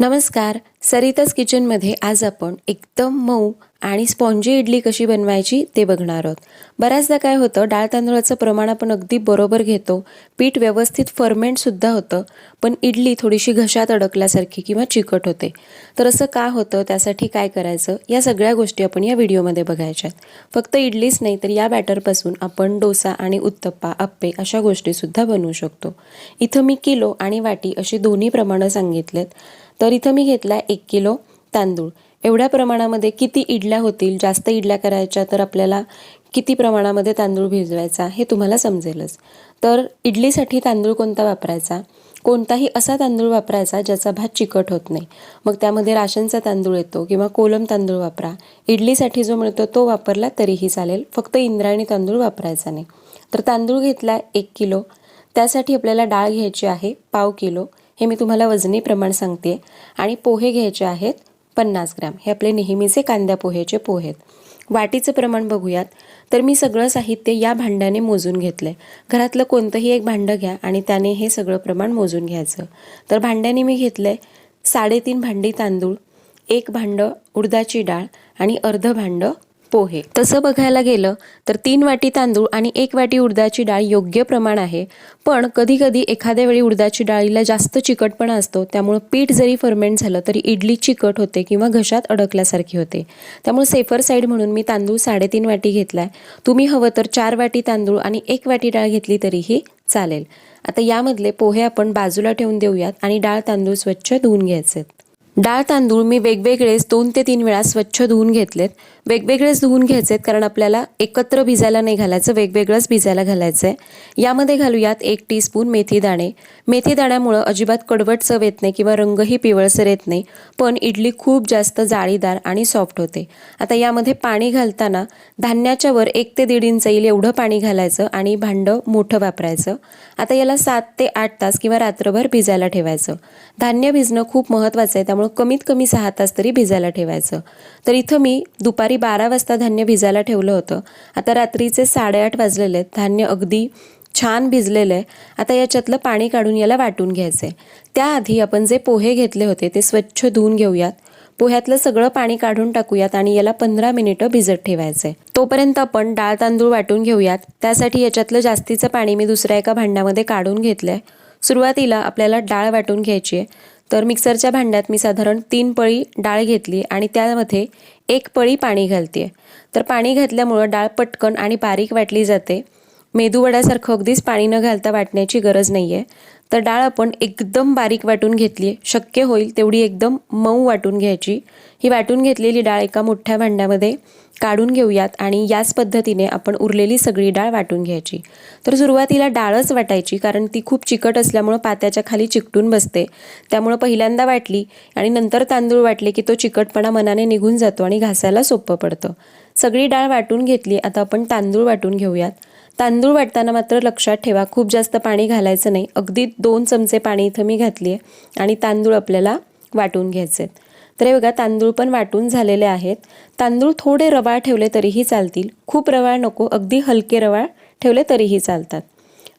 नमस्कार. सरिताज किचनमध्ये आज आपण एकदम मऊ आणि स्पॉन्जी इडली कशी बनवायची ते बघणार आहोत. बऱ्याचदा काय होतं डाळ तांदूळाचं प्रमाण आपण अगदी बरोबर घेतो पीठ व्यवस्थित फर्मेंटसुद्धा होतं पण इडली थोडीशी घशात अडकल्यासारखी किंवा चिकट होते. तर असं का होतं त्यासाठी काय करायचं या सगळ्या गोष्टी आपण या व्हिडिओमध्ये बघायच्या आहेत. फक्त इडलीच नाही तर या बॅटरपासून आपण डोसा आणि उत्तप्पा अप्पे अशा गोष्टीसुद्धा बनवू शकतो. इथं मी किलो आणि वाटी अशी दोन्ही प्रमाणं सांगितलेत. तर इथं मी घेतला एक किलो तांदूळ. एवढ्या प्रमाणामध्ये किती इडल्या होतील जास्त इडल्या करायच्या तर आपल्याला किती प्रमाणामध्ये तांदूळ भिजवायचा हे तुम्हाला समजेलच. तर इडलीसाठी तांदूळ कोणता वापरायचा? कोणताही असा तांदूळ वापरायचा ज्याचा भात चिकट होत नाही. मग त्यामध्ये राशनचा तांदूळ येतो किंवा कोलम तांदूळ वापरा. इडलीसाठी जो मिळतो तो वापरला तरीही चालेल फक्त इंद्रायणी तांदूळ वापरायचा नाही. तर तांदूळ घेतला एक किलो. त्यासाठी आपल्याला डाळ घ्यायची आहे पाव किलो. हे मी तुम्हाला वजनी प्रमाण सांगते. आणि पोहे घ्यायचे आहेत पन्नास ग्रॅम. हे आपले नेहमीचे कांद्या पोहेचे पोहे आहेत. वाटीचं प्रमाण बघूयात. तर मी सगळं साहित्य या भांड्याने मोजून घेतलं घरातलं कोणतंही एक भांडं घ्या आणि त्याने हे सगळं प्रमाण मोजून घ्यायचं. तर भांड्याने मी घेतलं आहे साडेतीन भांडी तांदूळ एक भांडं उडदाची डाळ आणि अर्ध भांडं पोहे. तसं बघायला गेलं तर तीन वाटी तांदूळ आणि एक वाटी उडदाची डाळ योग्य प्रमाण आहे. पण कधीकधी एखाद्या वेळी उडदाची डाळीला जास्त चिकटपणा असतो त्यामुळं पीठ जरी फर्मेंट झालं तरी इडली चिकट होते किंवा घशात अडकल्यासारखी होते. त्यामुळे सेफर साईड म्हणून मी तांदूळ साडेतीन वाटी घेतला आहे तुम्ही हवं तर चार वाटी तांदूळ आणि एक वाटी डाळ घेतली तरीही चालेल. आता यामधले पोहे आपण बाजूला ठेवून देऊयात आणि डाळ तांदूळ स्वच्छ धुवून घ्यायचे डाळ तांदूळ मी वेगवेगळेच दोन ते तीन वेळा स्वच्छ धुवून घेतलेत. वेगवेगळेच धुवून घ्यायचे आहेत कारण आपल्याला एकत्र भिजायला नाही घालायचं वेगवेगळंच भिजायला घालायचं आहे यामध्ये घालूयात एक टीस्पून मेथी दाणे. मेथी दाण्यामुळं अजिबात कडवट चव येत नाही किंवा रंगही पिवळसर येत नाही पण इडली खूप जास्त जाळीदार आणि सॉफ्ट होते. आता यामध्ये पाणी घालताना धान्याच्या वर एक ते दीड इंच येईल एवढं पाणी घालायचं आणि भांडं मोठं वापरायचं. आता याला सात ते आठ तास किंवा रात्रभर भिजायला ठेवायचं. धान्य भिजणं खूप महत्त्वाचं आहे त्यामुळं कमीत कमी सहा तास तरी भिजायला ठेवायचं. तर इथं मी दुपारी बारा वाजता धान्य भिजायला ठेवलं होतं. आता रात्रीचे साडेआठ वाजलेले आहेत. धान्य अगदी छान भिजलेलं आहे. आता याच्यातलं पाणी काढून याला वाटून घ्यायचं आहे त्याआधी आपण जे पोहे घेतले होते ते स्वच्छ धुवून घेऊयात. पोह्यातलं सगळं पाणी काढून टाकूयात आणि याला पंधरा मिनिटं भिजत ठेवायचं आहे तोपर्यंत आपण डाळ तांदूळ वाटून घेऊयात. त्यासाठी याच्यातलं जास्तीचं पाणी मी दुसऱ्या एका भांड्यामध्ये काढून घेतलं आहे सुरुवातीला आपल्याला डाळ वाटून घ्यायची आहे. तर मिक्सरच्या भांड्यात मी साधारण तीन पळी डाळ घेतली आणि त्यामध्ये एक पळी पाणी घालते. तर पाणी घातल्यामुळं डाळ पटकन आणि बारीक वाटली जाते. मेदूवड्यासारखं अगदीच पाणी न घालता वाटण्याची गरज नाही आहे तर डाळ आपण एकदम बारीक वाटून घेतली आहे. शक्य होईल तेवढी एकदम मऊ वाटून घ्यायची. ही वाटून घेतलेली डाळ एका मोठ्या भांड्यामध्ये काढून घेऊयात आणि याच पद्धतीने आपण उरलेली सगळी डाळ वाटून घ्यायची. तर सुरुवातीला डाळच वाटायची कारण ती खूप चिकट असल्यामुळं पात्याच्या खाली चिकटून बसते. त्यामुळं पहिल्यांदा वाटली आणि नंतर तांदूळ वाटले की तो चिकटपणा मनाने निघून जातो आणि घासायला सोपं पडतं. सगळी डाळ वाटून घेतली आता आपण तांदूळ वाटून घेऊयात. तांदूळ वाटताना मात्र लक्षात ठेवा खूप जास्त पाणी घालायचं नाही. अगदी दोन चमचे पाणी इथं मी घातली आहे आणि तांदूळ आपल्याला वाटून घ्यायचे आहेत तर हे बघा तांदूळ पण वाटून झालेले आहेत. तांदूळ थोडे रवाळ ठेवले तरीही चालतील. खूप रवाळ नको अगदी हलके रवाळ ठेवले तरीही चालतात.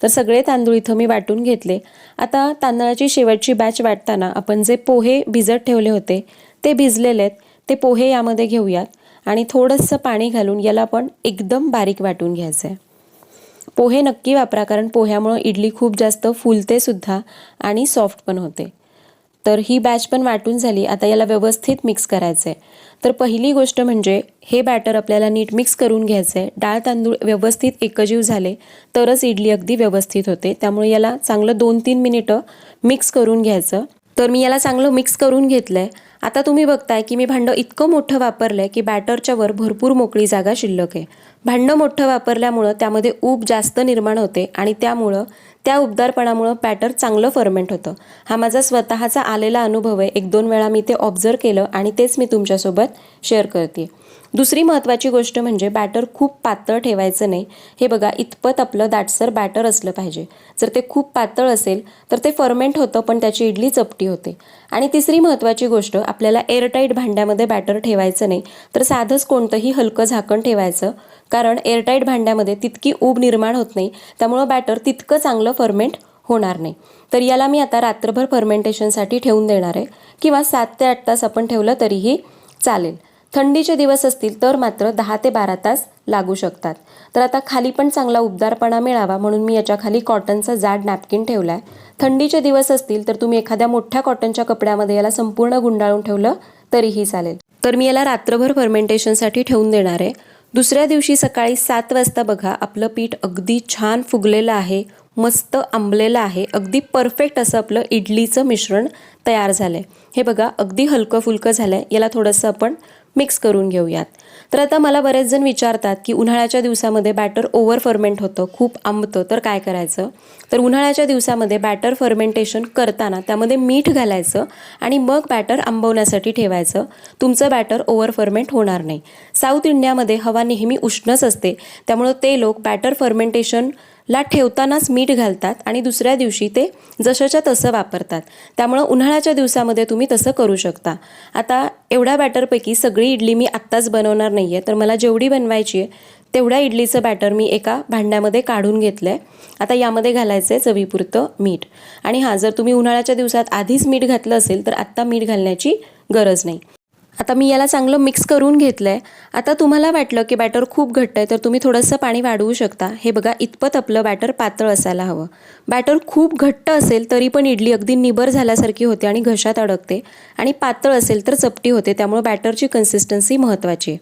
तर सगळे तांदूळ इथं मी वाटून घेतले. आता तांदळाची शेवटची बॅच वाटताना आपण जे पोहे भिजत ठेवले होते ते भिजलेले आहेत. ते पोहे यामध्ये घेऊयात आणि थोडंसं पाणी घालून याला पण एकदम बारीक वाटून घ्यायचं आहे पोहे नक्की वापरा कारण पोह्यामुळं इडली खूप जास्त फुलते सुद्धा आणि सॉफ्ट पण होते. तर ही बॅच पण वाटून झाली. आता याला व्यवस्थित मिक्स करायचं आहे तर पहिली गोष्ट म्हणजे हे बॅटर आपल्याला नीट मिक्स करून घ्यायचं आहे डाळ तांदूळ व्यवस्थित एकजीव झाले तरच इडली अगदी व्यवस्थित होते. त्यामुळे याला चांगलं दोन तीन मिनिटं मिक्स करून घ्यायचं. तर मी याला चांगलं मिक्स करून घेतलं आहे आता तुम्ही बघताय की मी भांडं इतकं मोठं वापरलं आहे की बॅटरच्या वर भरपूर मोकळी जागा शिल्लक आहे. भांडं मोठं वापरल्यामुळं त्यामध्ये ऊब जास्त निर्माण होते आणि त्यामुळं त्या उबदारपणामुळं बॅटर चांगलं फर्मेंट होतं. हा माझा स्वतःचा आलेला अनुभव आहे. एक दोन वेळा मी ते ऑब्झर्व केलं आणि तेच मी तुमच्यासोबत शेअर करते. दुसरी महत्त्वाची गोष्ट म्हणजे बॅटर खूप पातळ ठेवायचं नाही. हे बघा इतपत आपलं दाटसर बॅटर असलं पाहिजे. जर ते खूप पातळ असेल तर ते फर्मेंट होतं पण त्याची इडली चपटी होते. आणि तिसरी महत्त्वाची गोष्ट आपल्याला एअरटाईट भांड्यामध्ये बॅटर ठेवायचं नाही तर साधंच कोणतंही हलकं झाकण ठेवायचं. कारण एअरटाईट भांड्यामध्ये तितकी ऊब निर्माण होत नाही त्यामुळं बॅटर तितकं चांगलं फर्मेंट होणार नाही. तर याला मी आता रात्रभर फर्मेंटेशनसाठी ठेवून देणार आहे. किंवा सात ते आठ तास आपण ठेवलं तरीही चालेल. थंडीचे दिवस असतील तर मात्र दहा ते बारा तास लागू शकतात. तर आता खाली पण चांगला उबदारपणा मिळावा म्हणून मी याच्या खाली कॉटनचा जाड नॅपकिन ठेवला आहे थंडीचे दिवस असतील तर तुम्ही एखाद्या मोठ्या कॉटनच्या कपड्यामध्ये याला संपूर्ण गुंडाळून ठेवलं तरीही चालेल. तर मी याला रात्रभर फर्मेंटेशनसाठी ठेवून देणार आहे. दुसऱ्या दिवशी सकाळी सात वाजता बघा आपलं पीठ अगदी छान फुगलेलं आहे मस्त आंबलेलं आहे अगदी परफेक्ट असं आपलं इडलीचं मिश्रण तयार झालं आहे हे बघा अगदी हलकं फुलकं झालं आहे याला थोडंसं आपण मिक्स करून घेऊयात. तर आता मला बरेच जण विचारतात की उन्हाळ्याच्या दिवसामध्ये बॅटर ओव्हर फर्मेंट होतं खूप आंबतं तर काय करायचं? तर उन्हाळ्याच्या दिवसामध्ये बॅटर फर्मेंटेशन करताना त्यामध्ये मीठ घालायचं आणि मग बॅटर आंबवण्यासाठी ठेवायचं. तुमचं बॅटर ओव्हर फर्मेंट होणार नाही. साऊथ इंडियामध्ये हवा नेहमी उष्णच असते. त्यामुळं ते लोक बॅटर फर्मेंटेशन ला ठेवतानाच मीठ घालतात आणि दुसऱ्या दिवशी ते जशाच्या तसं वापरतात. त्यामुळं उन्हाळ्याच्या दिवसामध्ये तुम्ही तसं करू शकता. आता एवढ्या बॅटरपैकी सगळी इडली मी आत्ताच बनवणार नाही आहे तर मला जेवढी बनवायची आहे तेवढ्या इडलीचं बॅटर मी एका भांड्यामध्ये काढून घेतलं आहे आता यामध्ये घालायचं आहे चवीपुरतं मीठ. आणि हां जर तुम्ही उन्हाळ्याच्या दिवसात आधीच मीठ घातलं असेल तर आत्ता मीठ घालण्याची गरज नाही. आता मी याला चांगलं मिक्स करून घेतलं आहे आता तुम्हाला वाटलं की बॅटर खूप घट्ट आहे तर तुम्ही थोडंसं पाणी वाढवू शकता. हे बघा इतपत आपलं बॅटर पातळ असायला हवं. बॅटर खूप घट्ट असेल तरी पण इडली अगदी निबर झाल्यासारखी होते आणि घशात अडकते. आणि पातळ असेल तर चपटी होते. त्यामुळे बॅटरची कन्सिस्टन्सी महत्त्वाची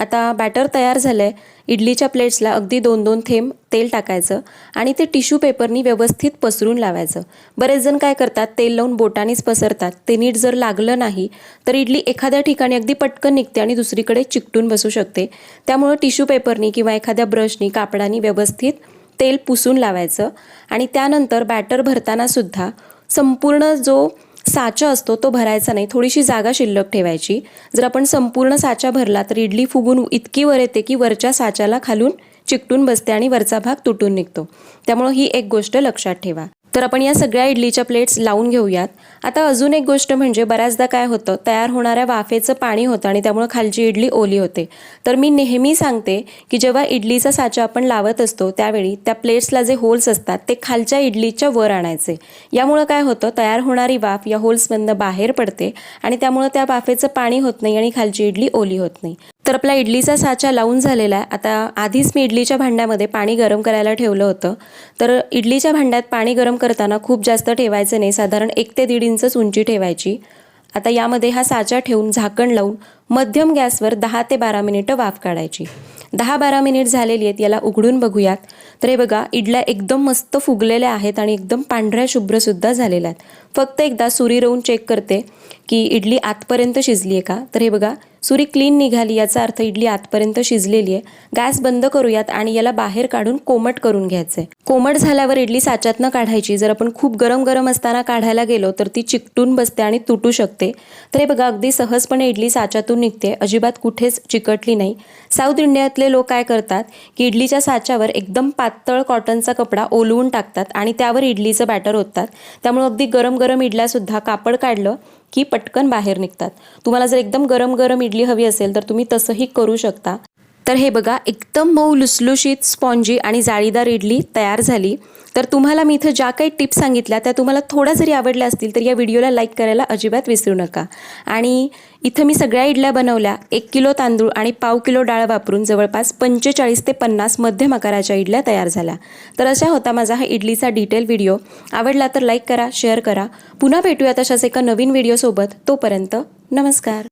आता बॅटर तयार झालं आहे इडलीच्या प्लेट्सला अगदी दोन दोन थेंब तेल टाकायचं आणि ते टिश्यू पेपरनी व्यवस्थित पसरून लावायचं. बरेच जण काय करतात तेल लावून बोटानीच पसरतात. ते नीट जर लागलं नाही तर इडली एखाद्या ठिकाणी अगदी पटकन निघते आणि दुसरीकडे चिकटून बसू शकते. त्यामुळं टिश्यू पेपरनी किंवा एखाद्या ब्रशनी कापडानी व्यवस्थित तेल पुसून लावायचं आणि त्यानंतर बॅटर भरतानासुद्धा संपूर्ण जो साचा असतो तो भरायचा नाही. थोडीशी जागा शिल्लक ठेवायची. जर आपण संपूर्ण साचा भरला तर इडली फुगून इतकी वर येते की वरच्या साच्याला खालून चिकटून बसते आणि वरचा भाग तुटून निघतो. त्यामुळं ही एक गोष्ट लक्षात ठेवा. तर आपण या सगळ्या इडलीच्या प्लेट्स लावून घेऊयात. आता अजून एक गोष्ट म्हणजे बऱ्याचदा काय होतं तयार होणाऱ्या वाफेचं पाणी होतं आणि त्यामुळं खालची इडली ओली होते. तर मी नेहमी सांगते की जेव्हा इडलीचा साचा आपण लावत असतो त्यावेळी त्या प्लेट्सला जे होल्स असतात ते खालच्या इडलीच्या वर आणायचे. यामुळं काय होतं तयार होणारी वाफ या होल्समधनं बाहेर पडते आणि त्यामुळं त्या वाफेचं पाणी होत नाही आणि खालची इडली ओली होत नाही. तर आपला इडलीचा साचा लावून झालेला आहे. आता आधीच मी इडलीच्या भांड्यामध्ये पाणी गरम करायला ठेवलं होतं. तर इडलीच्या भांड्यात पाणी गरम करताना खूप जास्त ठेवायचं नाही. साधारण एक ते दीड इंचच उंची ठेवायची. आता यामध्ये हा साचा ठेवून झाकण लावून मध्यम गॅसवर दहा ते बारा मिनिटं वाफ काढायची. दहा बारा मिनिट झालेली आहेत याला उघडून बघूयात. तर हे बघा इडल्या एकदम मस्त फुगलेल्या आहेत आणि एकदम पांढऱ्या शुभ्रसुद्धा झालेल्या आहेत. फक्त एकदा सुरी रवून चेक करते की इडली आतपर्यंत शिजली आहे का? तर हे बघा सुरी क्लीन निघाली याचा अर्थ इडली आतपर्यंत शिजलेली आहे. गॅस बंद करूयात आणि याला बाहेर काढून कोमट करून घ्यायचं. आहे कोमट झाल्यावर इडली साच्यातनं काढायची. जर आपण खूप गरम गरम असताना काढायला गेलो तर ती चिकटून बसते आणि तुटू शकते. तर हे बघा अगदी सहजपणे इडली साच्यातून निघते. अजिबात कुठेच चिकटली नाही. साऊथ इंडियातले लोक काय करतात? की इडलीच्या साच्यावर एकदम पातळ कॉटनचा कपडा ओलवून टाकतात आणि त्यावर इडलीचं बॅटर ओततात. त्यामुळे अगदी गरम गरम इडल्यासुद्धा कापड काढलं की पटकन बाहेर निघतात. तुम्हाला जर एकदम गरम गरम इडली हवी असेल तर तुम्ही तसंही करू शकता. तर हे बघा एकदम मऊ लुसलुशीत स्पॉन्जी आणि जाळीदार इडली तयार झाली. तर तुम्हाला मी इथं ज्या काही टिप्स सांगितल्या त्या तुम्हाला थोड्या जरी आवडल्या असतील तर या व्हिडिओला लाईक करायला अजिबात विसरू नका. आणि इथं मी सगळ्या इडल्या बनवल्या. एक किलो तांदूळ आणि पाव किलो डाळ वापरून जवळपास पंचेचाळीस ते पन्नास मध्यम आकाराच्या इडल्या तयार झाल्या. तर अशा होता माझा हा इडलीचा डिटेल व्हिडिओ. आवडला तर लाईक करा शेअर करा. पुन्हा भेटूया तशाच एका नवीन व्हिडिओसोबत. तोपर्यंत नमस्कार.